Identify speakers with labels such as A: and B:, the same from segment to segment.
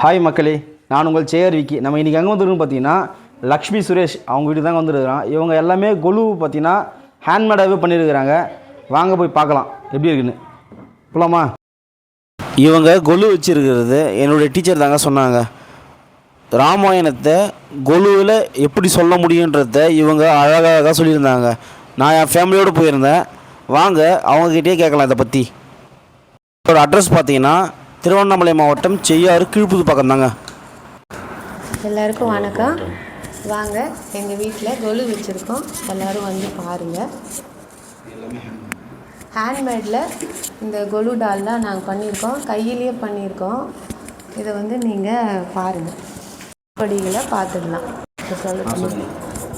A: Hi மக்களே. நான் உங்கள் சேர் விக்கி. நம்ம இன்றைக்கி எங்கே வந்துருக்கோம் பார்த்தீங்கன்னா லக்ஷ்மி சுரேஷ் அவங்க வீட்டுக்கு தாங்க வந்துருக்குறோம் இவங்க எல்லாமே கொலு பார்த்தீங்கன்னா ஹேண்ட்மேடாகவே பண்ணியிருக்கிறாங்க. வாங்க போய் பார்க்கலாம். எப்படி இருக்குன்னு. போலாமா? இவங்க கொலு வச்சுருக்கிறது என்னுடைய டீச்சர் தாங்க சொன்னாங்க. ராமாயணத்தை கொலுவில் எப்படி சொல்ல முடியுன்றத இவங்க அழகாக சொல்லியிருந்தாங்க. நான் என் ஃபேமிலியோடு போயிருந்தேன். வாங்க அவங்கக்கிட்டே கேட்கலாம் இதை பற்றி ஒரு அட்ரஸ் பார்த்தீங்கன்னா திருவண்ணாமலை மாவட்டம் செய்யாறு கீழ்ப்புது பக்கம் தாங்க
B: எல்லாருக்கும் வணக்கம். வாங்க எங்கள் வீட்டில் கொலு வச்சுருக்கோம். எல்லோரும் வந்து பாருங்கள் ஹேண்ட்மேடில் இந்த கொலு டால்லாம் நாங்கள் பண்ணியிருக்கோம். கையிலேயே பண்ணியிருக்கோம். இதை வந்து நீங்கள் பாருங்கள் படிகளை பார்த்துடலாம். இப்போ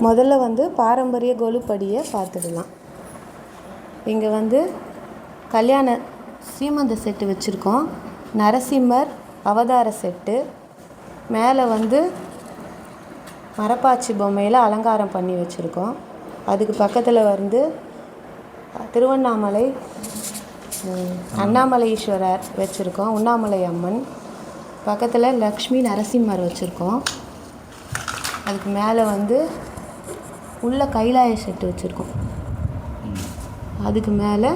B: முதல்ல வந்து பாரம்பரிய கொலு படியை பார்த்துடலாம். இங்கே வந்து கல்யாண சீமந்த செட்டு வச்சுருக்கோம். நரசிம்மர் அவதார செட்டு மேலே வந்து மரப்பாச்சி பொம்மையில் அலங்காரம் பண்ணி வச்சுருக்கோம். அதுக்கு பக்கத்தில் வந்து திருவண்ணாமலை அண்ணாமலை ஈஸ்வரர் வச்சுருக்கோம். உண்ணாமலை அம்மன். பக்கத்தில் லக்ஷ்மி நரசிம்மர் வச்சுருக்கோம். அதுக்கு மேலே வந்து உள்ள கைலாய செட்டு வச்சுருக்கோம். அதுக்கு மேலே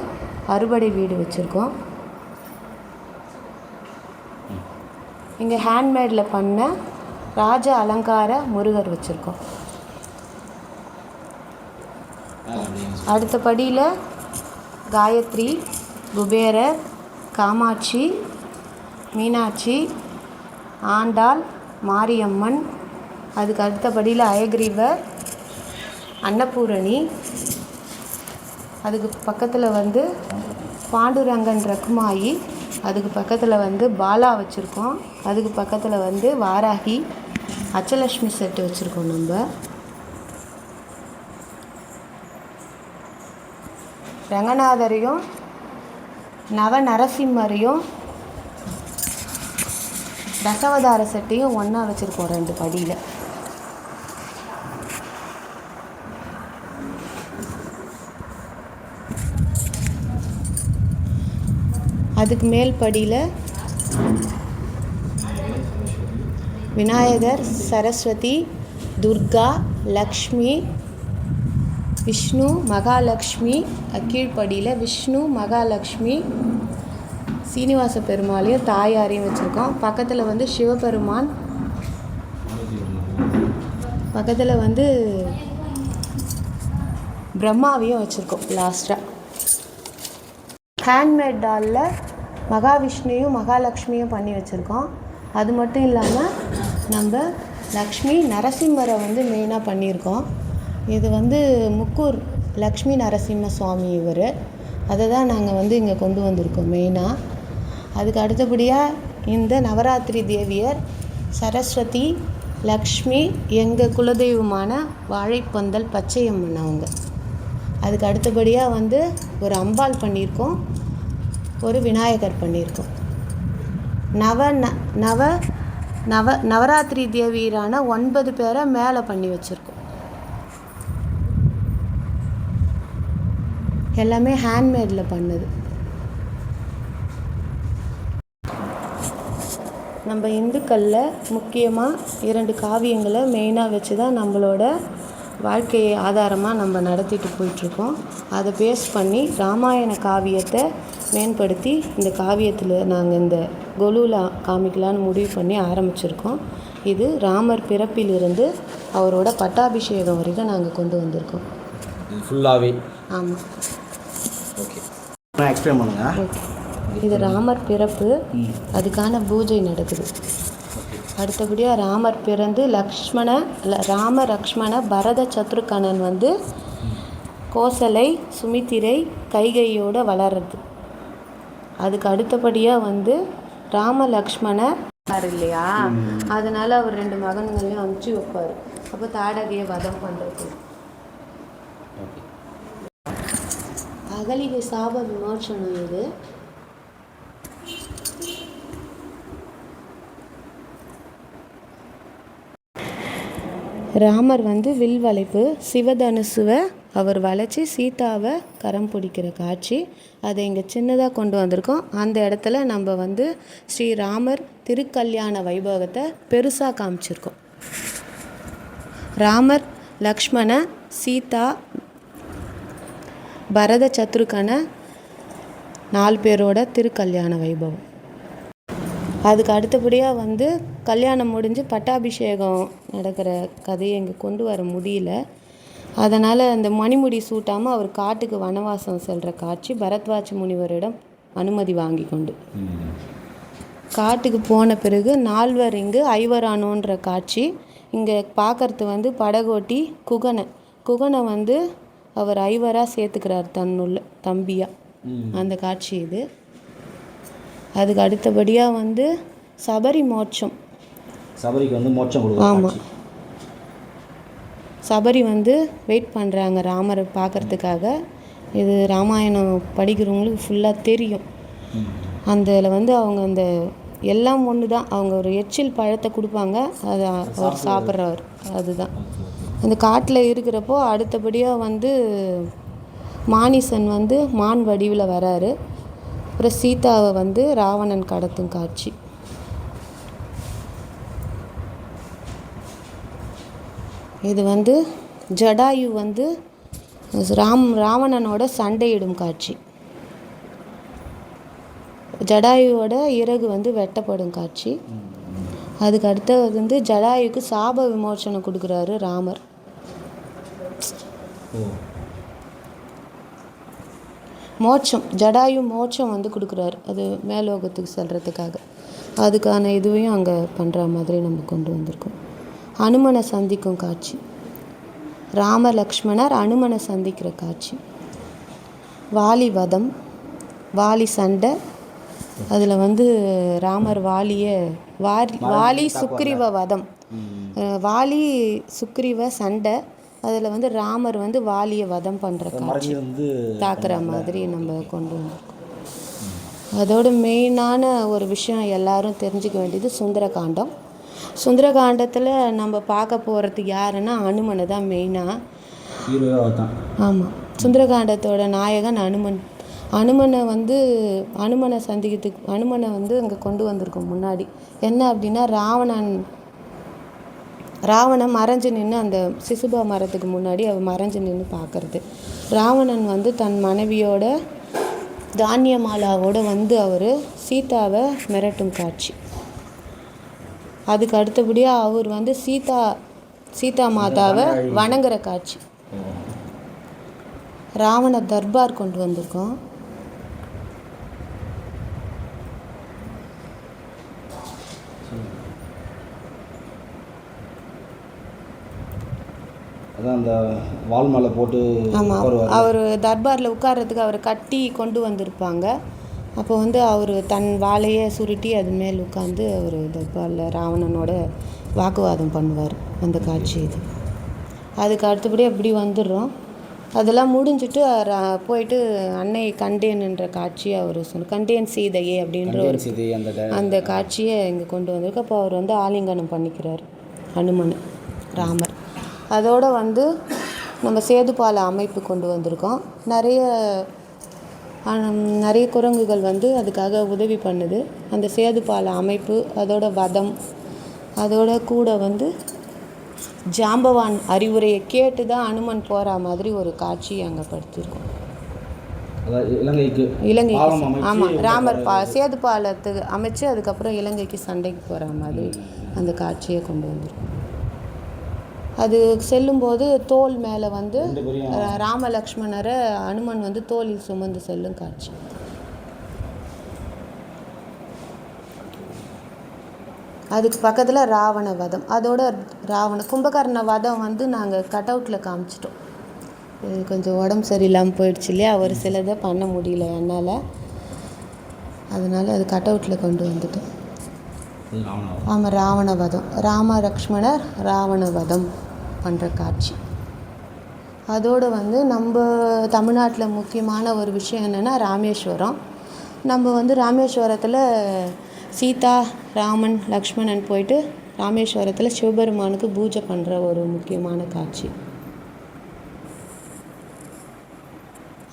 B: அறுபடை வீடு வச்சுருக்கோம். இங்கே ஹேண்ட்மேடில் பண்ண ராஜ அலங்கார முருகர் வச்சுருக்கோம். அடுத்த படியில் காயத்ரி குபேரர் காமாட்சி மீனாட்சி ஆண்டாள் மாரியம்மன் அதுக்கு அடுத்த படியில் அயக்ரீவர் அன்னபூரணி அதுக்கு பக்கத்தில் வந்து பாண்டுரங்கன் ரகுமாயி அதுக்கு பக்கத்தில் வந்து பாலா வச்சுருக்கோம். அதுக்கு பக்கத்தில் வந்து வாராகி அச்சலட்சுமி செட்டு வச்சுருக்கோம் நம்ம. ரங்கநாதரையும் நவ நரசிம்மரையும் தசவதார செட்டையும் ஒன்றா வச்சுருக்கோம் ரெண்டு படியில். அதுக்கு மேல் படியில் விநாயகர் சரஸ்வதி துர்கா லக்ஷ்மி விஷ்ணு மகாலக்ஷ்மி கீழ்ப்படியில் விஷ்ணு மகாலக்ஷ்மி சீனிவாச பெருமாளையும் தாயாரையும் வச்சுருக்கோம். பக்கத்தில் வந்து சிவபெருமான் பக்கத்தில் வந்து பிரம்மாவையும் வச்சுருக்கோம் லாஸ்ட்டாக ஹேண்ட்மேட் டாலில் மகாவிஷ்ணுவையும் மகாலட்சுமியும் பண்ணி வச்சுருக்கோம். அது மட்டும் இல்லாமல் நம்ம லக்ஷ்மி நரசிம்மரை வந்து மெயினாக பண்ணியிருக்கோம். இது வந்து முக்கூர் லக்ஷ்மி நரசிம்ம சுவாமி இவர். அதை தான் நாங்கள் வந்து இங்கே கொண்டு வந்திருக்கோம் மெயினாக அதுக்கு அடுத்தபடியாக இந்த நவராத்திரி தேவியர் சரஸ்வதி லக்ஷ்மி எங்கள் குலதெய்வமான வாழைப்பந்தல் பச்சையம்மன் அவங்க. அதுக்கு அடுத்தபடியாக வந்து ஒரு அம்பாள் பண்ணியிருக்கோம். ஒரு விநாயகர் பண்ணியிருக்கோம். நவ ந- நவ நவ நவராத்திரி தேவியரான ஒன்பது பேரை மேலே பண்ணி வச்சுருக்கோம். எல்லாமே ஹேண்ட்மேடில் பண்ணுது. நம்ம இந்துக்களில் முக்கியமாக இரண்டு காவியங்களை மெயினாக வச்சு தான் நம்மளோட வாழ்க்கையை ஆதாரமாக நம்ம நடத்திட்டு போயிட்டுருக்கோம். அதை பேஸ் பண்ணி ராமாயண காவியத்தை மேம்படுத்தி இந்த காவியத்தில் நாங்கள் இந்த கொலுவில் காமிக்கலான்னு முடிவு பண்ணி ஆரம்பிச்சிருக்கோம். இது ராமர் பிறப்பிலிருந்து அவரோட பட்டாபிஷேகம் வரைக்கும் நாங்கள் கொண்டு வந்திருக்கோம்.
A: இது ஃபுல்லாகவே
B: ஆமாம்
A: ஓகே. எக்ஸ்பிளைன்
B: இது ராமர் பிறப்பு. அதுக்கான பூஜை நடக்குது. அடுத்தபடியாக ராமர் பிறந்து லக்ஷ்மண ராம லக்ஷ்மண பரத சத்ருகணன் வந்து கோசலை சுமித்திரை கைகையோட வளருது அதுக்கு அடுத்தபடியாக வந்து ராம இருப்பார் இல்லையா? அதனால அவர் ரெண்டு மகன்களையும் அனுப்பிச்சு வைப்பார். அப்போ தாடகையை வதம் பண்ணுறது அகலிகை சாப விமோசனம் இது. ராமர் வந்து வில் வளைப்பு சிவதனுசுவை அவர் வளைச்சி சீதாவை கரம் பிடிக்கிற காட்சி. அதை இங்கே சின்னதாக கொண்டு வந்திருக்கோம். அந்த இடத்துல நம்ம வந்து ஸ்ரீராமர் திருக்கல்யாண வைபவத்தை பெருசாக காமிச்சிருக்கோம். ராமர் லக்ஷ்மண சீதா பரத சத்ருக்கனை நாலு பேரோட திருக்கல்யாண வைபவம். அதுக்கு அடுத்தபடியாக வந்து கல்யாணம் முடிஞ்சு பட்டாபிஷேகம் நடக்கிற கதையை இங்கே கொண்டு வர முடியல. அதனால் அந்த மணிமுடி சூட்டாமல் அவர் காட்டுக்கு வனவாசம் செல்கிற காட்சி பரத்வாஜ முனிவரிடம் அனுமதி வாங்கி கொண்டு. காட்டுக்கு போன பிறகு நால்வர் இங்கு ஐவரானோன்ற காட்சி இங்கே பார்க்கறது வந்து படகோட்டி குகனை. குகனை வந்து அவர் ஐவராக சேர்த்துக்கிறார் தன்னுள்ள தம்பியா. அந்த காட்சி இது. அதுக்கு அடுத்தபடியாக வந்து சபரி மோட்சம்.
A: சபரிக்கு வந்து மோட்சம்
B: ஆமாம். சபரி வந்து வெயிட் பண்ணுறாங்க ராமரை பார்க்கறதுக்காக. இது ராமாயணம் படிக்கிறவங்களுக்கு ஃபுல்லாக தெரியும். அதில் வந்து அவங்க அந்த எல்லாம் ஒன்று தான் அவங்க ஒரு எச்சில் பழத்தை கொடுப்பாங்க. அதை அவர் சாப்பிட்றவர். அதுதான். அந்த காட்டில் இருக்கிறப்போ அடுத்தபடியாக வந்து மானிசன் வந்து மான் வடிவில் வராரு. அப்புறம் சீதாவை வந்து ராவணன் கடத்தும் காட்சி. இது வந்து ஜடாயு வந்து ராம் ராவணனோட சண்டையிடும் காட்சி. ஜடாயுவோட இறகு வந்து வெட்டப்படும் காட்சி. அதுக்கு அடுத்தது வந்து ஜடாயுக்கு சாப விமோசனம் கொடுக்குறாரு ராமர். மோட்சம் ஜடாயு மோட்சம் வந்து கொடுக்குறாரு. அது மேலோகத்துக்கு செல்றதுக்காக. அதுக்கான இதுவையும் அங்கே பண்ணுற மாதிரி நம்ம கொண்டு வந்திருக்கோம். அனுமனை சந்திக்கும் காட்சி. ராம லக்ஷ்மணர் அனுமனை சந்திக்கிற காட்சி. வாலி வதம் வாலி சண்டை. அதில் வந்து ராமர் வாலியை வாலி வாலி சுக்ரீவ வதம். வாலி சுக்ரீவ சண்டை. அதில் வந்து ராமர் வந்து வாலியை வதம் பண்ணுற காட்சி. தாக்குற மாதிரி நம்ம கொண்டு வந்திருக்கோம். அதோட மெயினான ஒரு விஷயம் எல்லாரும் தெரிஞ்சுக்க வேண்டியது சுந்தரகாண்டம். சுந்தரகாண்டத்தில் நம்ம பார்க்க போகிறது யாருன்னா அனுமனை தான் மெயினாக ஆமாம் சுந்தரகாண்டத்தோட நாயகன் அனுமன். அனுமனை வந்து அனுமனை சந்திக்கிறதுக்கு அனுமனை வந்து அங்கே கொண்டு வந்திருக்கோம் முன்னாடி. என்ன அப்படின்னா ராவணன் ராவணன் மறைஞ்சு நின்று அந்த சிசுபா மரத்துக்கு முன்னாடி அவன் மறைஞ்சு நின்று பார்க்கறது. ராவணன் வந்து தன் மனைவியோட தானியமாலாவோட வந்து அவர் சீதாவை மிரட்டும் காட்சி. அதுக்கு அடுத்தபடியாக அவர் வந்து சீதா சீதா மாதாவை வணங்குற காட்சி. ராவண தர்பார் கொண்டு வந்திருக்கோம்.
A: அதான் அந்த வால் மேலே போட்டு
B: ஆமாம். அவர் தர்பாரில் உட்கார்றதுக்கு அவரை கட்டி கொண்டு வந்திருப்பாங்க. அப்போ வந்து அவர் தன் வாளையே சுருட்டி அது மேல் உட்காந்து அவர் தர்பாரில் ராவணனோட வாக்குவாதம் பண்ணுவார் அந்த காட்சி இது. அதுக்கு அடுத்தபடி அப்படி வந்துடுறோம். அதெல்லாம் முடிஞ்சிட்டு போயிட்டு அன்னை கண்டேன்ன்ற காட்சியை அவர் சொன்ன கண்டேன் சீதையே அப்படின்ற ஒரு
A: அந்த
B: காட்சியை இங்கே கொண்டு வந்திருக்கு. அப்போ அவர் வந்து ஆலிங்கனம் பண்ணிக்கிறார் அனுமன் ராமர். அதோட வந்து நம்ம சேதுபால அமைப்பு கொண்டு வந்திருக்கோம். நிறைய நிறைய குரங்குகள் வந்து அதுக்காக உதவி பண்ணுது. அந்த சேதுபால அமைப்பு அதோட வதம் அதோட கூட வந்து ஜாம்பவான் அறிவுரையை கேட்டு தான் அனுமன் போகிற மாதிரி ஒரு காட்சி அங்கே படுத்திருக்கோம்.
A: இலங்கைக்கு
B: ஆமாம் ராமர் பா சேது பாலத்துக்கு அமைச்சு அதுக்கப்புறம் இலங்கைக்கு சண்டைக்கு போகிற மாதிரி அந்த காட்சியை கொண்டு வந்திருக்கோம். அது செல்லும்போது தோல் மேலே வந்து
A: ரெண்டு பேரையும்
B: ர- ராம லக்ஷ்மணரை அனுமன் வந்து தோளில் சுமந்து செல்லும் காட்சி. அதுக்கு பக்கத்தில் ராவண வதம். அதோட ராவண கும்பகர்ண வதம் வந்து நாங்கள் கட் அவுட்டில் காமிச்சிட்டோம். இது கொஞ்சம் உடம்பு சரியில்லாமல் போயிடுச்சு இல்லையா? ஒரு சிலதை பண்ண முடியல என்னால். அதனால் அது கட் அவுட்டில் கொண்டு வந்துட்டோம். ஆமாம் ராவண வதம். ராம லக்ஷ்மணர் ராவண வதம். பண்ணுற காட்சி. அதோடு வந்து நம்ம தமிழ்நாட்டில் முக்கியமான ஒரு விஷயம் என்னென்னா ராமேஸ்வரம். நம்ம வந்து ராமேஸ்வரத்தில் சீதா ராமன் லக்ஷ்மணன் போயிட்டு ராமேஸ்வரத்தில் சிவபெருமானுக்கு பூஜை பண்ணுற ஒரு முக்கியமான காட்சி.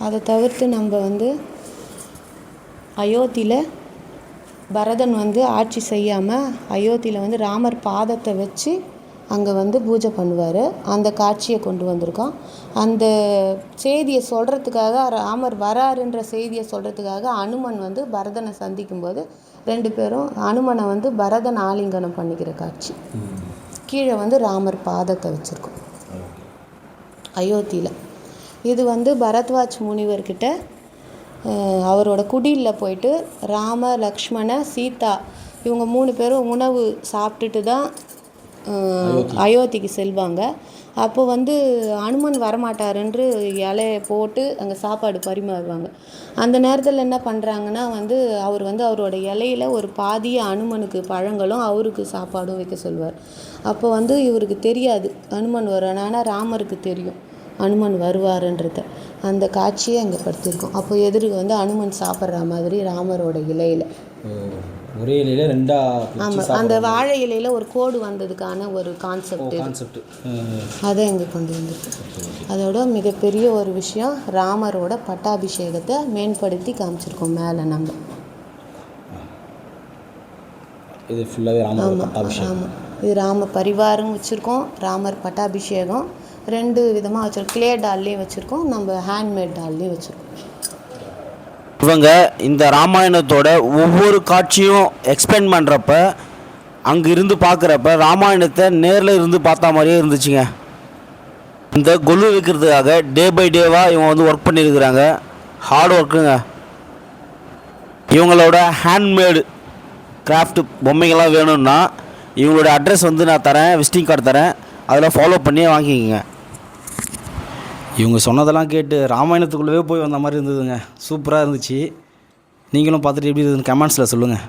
B: அதை தவிர்த்து நம்ம வந்து அயோத்தியில் பரதன் வந்து ஆட்சி செய்யாமல் அயோத்தியில் வந்து ராமர் பாதத்தை வச்சு அங்கே வந்து பூஜை பண்ணுவார். அந்த காட்சியை கொண்டு வந்திருக்கோம் அந்த செய்தியை சொல்கிறதுக்காக ராமர் வராருன்ற செய்தியை சொல்கிறதுக்காக அனுமன் வந்து பரதனை சந்திக்கும்போது ரெண்டு பேரும் அனுமனை வந்து பரதன் ஆலிங்கனம் பண்ணிக்கிற காட்சி. கீழே வந்து ராமர் பாதத்தை வச்சுருக்கோம். அயோத்தியில். இது வந்து பரத்வாஜ் முனிவர்கிட்ட அவரோட குடிலில் போயிட்டு ராம லக்ஷ்மண சீதா இவங்க மூணு பேரும் உணவு சாப்பிட்டுட்டு தான் அயோத்திக்கு. செல்வாங்க. அப்போ வந்து அனுமன் வரமாட்டாருன்று இலைய போட்டு அங்கே சாப்பாடு பரிமாறுவாங்க. அந்த நேரத்தில் என்ன பண்ணுறாங்கன்னா வந்து அவர் வந்து அவரோட இலையில ஒரு பாதிய அனுமனுக்கு பழங்களும் அவருக்கு சாப்பாடும் வைக்க சொல்வார். அப்போ வந்து இவருக்கு தெரியாது அனுமன் ஆனால் ராமருக்கு தெரியும் அனுமன் வருவாருன்றத. அந்த காட்சியை அங்கே படுத்திருக்கோம். அப்போ எதிர்க்கு வந்து அனுமன் சாப்பிட்ற மாதிரி ராமரோட இலையில.
A: ஒரே இலையில ரெண்டா
B: ஆமாம் அந்த வாழை இலையில ஒரு கோடு வந்ததுக்கான ஒரு கான்செப்ட்
A: கான்செப்ட்
B: அதை இங்கே கொண்டு வந்திருக்கு அதோட மிகப்பெரிய ஒரு விஷயம் ராமரோட பட்டாபிஷேகத்தை மேம்படுத்தி காமிச்சிருக்கோம் மேலே நம்ம.
A: இது ஃபுல்லாகவே ராம
B: ஆமாம் இது ராம பரிவாரம் வச்சுருக்கோம் ராமர் பட்டாபிஷேகம். ரெண்டு விதமாக வச்சுருக்கோம். கிளே டால்லையும் வச்சுருக்கோம் நம்ம ஹேண்ட்மேட் டால்லையும் வச்சுருக்கோம்.
A: இவங்க இந்த ராமாயணத்தோட ஒவ்வொரு காட்சியும் எக்ஸ்பிளைன் பண்ணுறப்ப அங்கே இருந்து பார்க்குறப்ப ராமாயணத்தை நேரில் இருந்து பார்த்தா மாதிரியே இருந்துச்சுங்க. இந்த கொல்லு வைக்கிறதுக்காக டே பை டேவாக இவங்க வந்து ஒர்க் பண்ணியிருக்கிறாங்க ஹார்ட் ஒர்க்குங்க இவங்களோட ஹேண்ட்மேடு கிராஃப்ட் பொம்மைகள்லாம் வேணும்னா இவங்களோட அட்ரஸ் வந்து நான் தரேன் விசிட்டிங் கார்டு தரேன். அதில் ஃபாலோ பண்ணி வாங்கிக்கோங்க. இவங்க சொன்னதெல்லாம் கேட்டு ராமாயணத்துக்குள்ளவே போய் வந்த மாதிரி இருந்ததுங்க. சூப்பராக இருந்துச்சு. நீங்களும் பார்த்துட்டு எப்படி இருக்குதுன்னு கமெண்ட்ஸில் சொல்லுங்கள்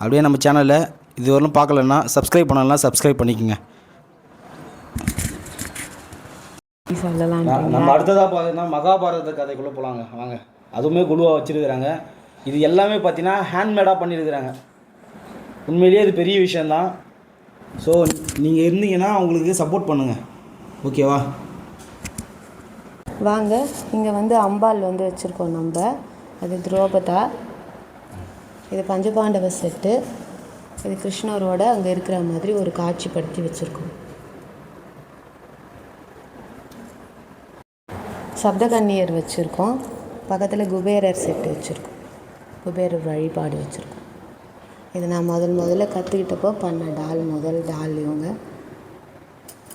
A: அப்படியே நம்ம சேனலில் இதுவரையும் பார்க்கலன்னா சப்ஸ்கிரைப் பண்ணலாம் சப்ஸ்கிரைப் பண்ணிக்கோங்க.
B: சொல்லலாம்
A: நம்ம அடுத்ததாக பார்த்தீங்கன்னா மகாபாரத கதைக்குள்ளே போகலாங்க வாங்க. அதுவுமே குழுவாக வச்சுருக்கிறாங்க. இது எல்லாமே பார்த்தீங்கன்னா ஹேண்ட்மேடாக பண்ணியிருக்கிறாங்க உண்மையிலேயே இது பெரிய விஷயந்தான் ஸோ நீங்கள் இருந்தீங்கன்னா அவங்களுக்கு சப்போர்ட் பண்ணுங்கள் ஓகேவா
B: வாங்க இங்கே வந்து அம்பாள் வந்து வச்சுருக்கோம் நம்ம. அது துரோபதா. இது பஞ்சபாண்டவ செட்டு. இது கிருஷ்ணரோட அங்கே இருக்கிற மாதிரி ஒரு காட்சிப்படுத்தி வச்சுருக்கோம். சப்தகன்னியர் வச்சுருக்கோம். பக்கத்தில் குபேரர் செட்டு வச்சுருக்கோம். குபேரர் வழிபாடு வச்சுருக்கோம். இது நான் முதல் முதல்ல கற்றுக்கிட்டப்போ பண்ண டால் முதல் டால் இவங்க.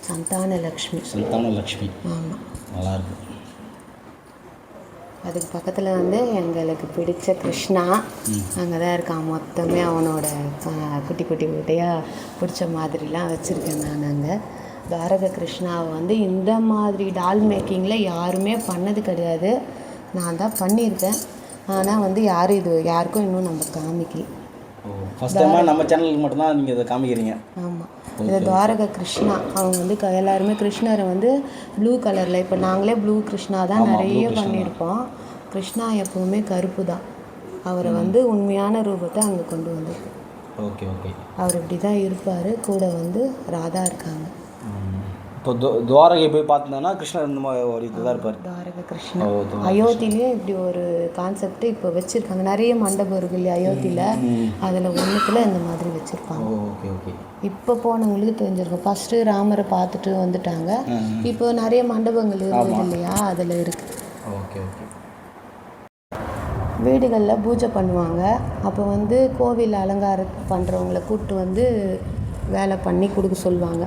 B: சந்தான லக்ஷ்மி
A: சந்தான லக்ஷ்மி
B: ஆமாம்
A: நல்லாயிருக்கு
B: அதுக்கு பக்கத்தில் வந்து எங்களுக்கு பிடிச்ச கிருஷ்ணா. அங்கே தான் இருக்கான். மொத்தமே அவனோட குட்டி குட்டி குட்டியாக பிடிச்ச மாதிரிலாம் வச்சுருக்கேன் நான் அங்கே. பாரத கிருஷ்ணாவை வந்து இந்த மாதிரி டால் மேக்கிங்கில் யாருமே பண்ணது கிடையாது. நான் தான் பண்ணியிருக்கேன். ஆனால் வந்து யாரும் இது யாருக்கும் இன்னும் நம்ம காமிக்கல.
A: ஓ ஃபஸ்ட் டைமாக நம்ம சேனலுக்கு மட்டும்தான் நீங்கள் இதை காமிக்கிறீங்க?
B: ஆமாம் இது துவாரக கிருஷ்ணா. அவங்க வந்து க- எல்லாருமே கிருஷ்ணரை வந்து ப்ளூ கலரில் இப்போ நாங்களே ப்ளூ கிருஷ்ணா தான் நிறைய பண்ணியிருப்போம் கிருஷ்ணா எப்பவுமே கருப்பு தான். அவரை வந்து உண்மையான ரூபத்தை அங்கே கொண்டு வந்திருக்கோம்
A: ஓகே ஓகே
B: அவர் இப்படி தான் இருப்பார். கூட வந்து ராதா இருக்காங்க.
A: இப்போ துவ துவாரகை போய் பார்த்தோம்னா கிருஷ்ணர் இந்த மாதிரி ஒரு இதுதான் இருப்பார்.
B: துவாரக கிருஷ்ணா
A: ஓ, துவாரக
B: அயோத்திலேயே இப்படி ஒரு கான்செப்ட் இப்போ வச்சுருக்காங்க. நிறைய மண்டபம் இருக்கு இல்லையா அயோத்தியில்? அதில் ஒன்றுத்துல இந்த மாதிரி வச்சுருப்பாங்க.
A: Okay okay.
B: இப்போ போனவங்களுக்கு தெரிஞ்சிருக்கும். ஃபஸ்ட்டு ராமரை பார்த்துட்டு வந்துட்டாங்க. இப்போ நிறைய மண்டபங்கள் இருக்குது இல்லையா? அதில் இருக்குது
A: ஓகே ஓகே.
B: வீடுகளில் பூஜை பண்ணுவாங்க. அப்போ வந்து கோவில் அலங்காரம் பண்ணுறவங்கள கூப்பிட்டு வந்து வேலை பண்ணி கொடுக்க சொல்லுவாங்க.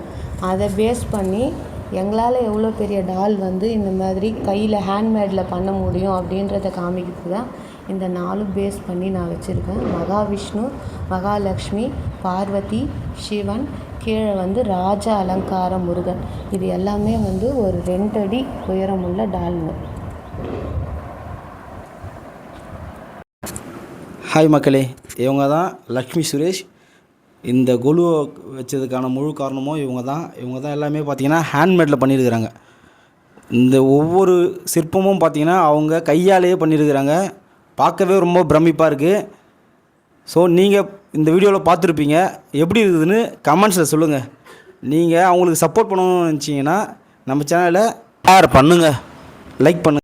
B: அதை பேஸ் பண்ணி எங்களால் எவ்வளோ பெரிய டால் வந்து இந்த மாதிரி கையில் ஹேண்ட்மேடில் பண்ண முடியும் அப்படின்றத காமிக்கிறது தான் இந்த நாலும் பேஸ் பண்ணி நான் வச்சுருக்கேன். மகாவிஷ்ணு மகாலட்சுமி பார்வதி சிவன் கீழே வந்து ராஜ அலங்கார முருகன். இது எல்லாமே வந்து ஒரு ரெண்டு அடி உயரமுள்ள டால்னு
A: ஹாய் மக்களே இவங்க தான் லக்ஷ்மி சுரேஷ். இந்த கொலு வச்சதுக்கான முழு காரணமும் இவங்க தான். இவங்க தான் எல்லாமே பார்த்தீங்கன்னா ஹேண்ட்மேடில் பண்ணியிருக்கிறாங்க. இந்த ஒவ்வொரு சிற்பமும் பார்த்தீங்கன்னா அவங்க கையாலேயே பண்ணியிருக்கிறாங்க. பார்க்கவே ரொம்ப பிரமிப்பாக இருக்குது ஸோ நீங்கள் இந்த வீடியோவில் பார்த்துருப்பீங்க. எப்படி இருக்குதுன்னு கமெண்ட்ஸில் சொல்லுங்கள் நீங்கள் அவங்களுக்கு சப்போர்ட் பண்ணணும்னு நினச்சிங்கன்னா நம்ம சேனலை ஷேர் பண்ணுங்கள் லைக் பண்ணுங்கள்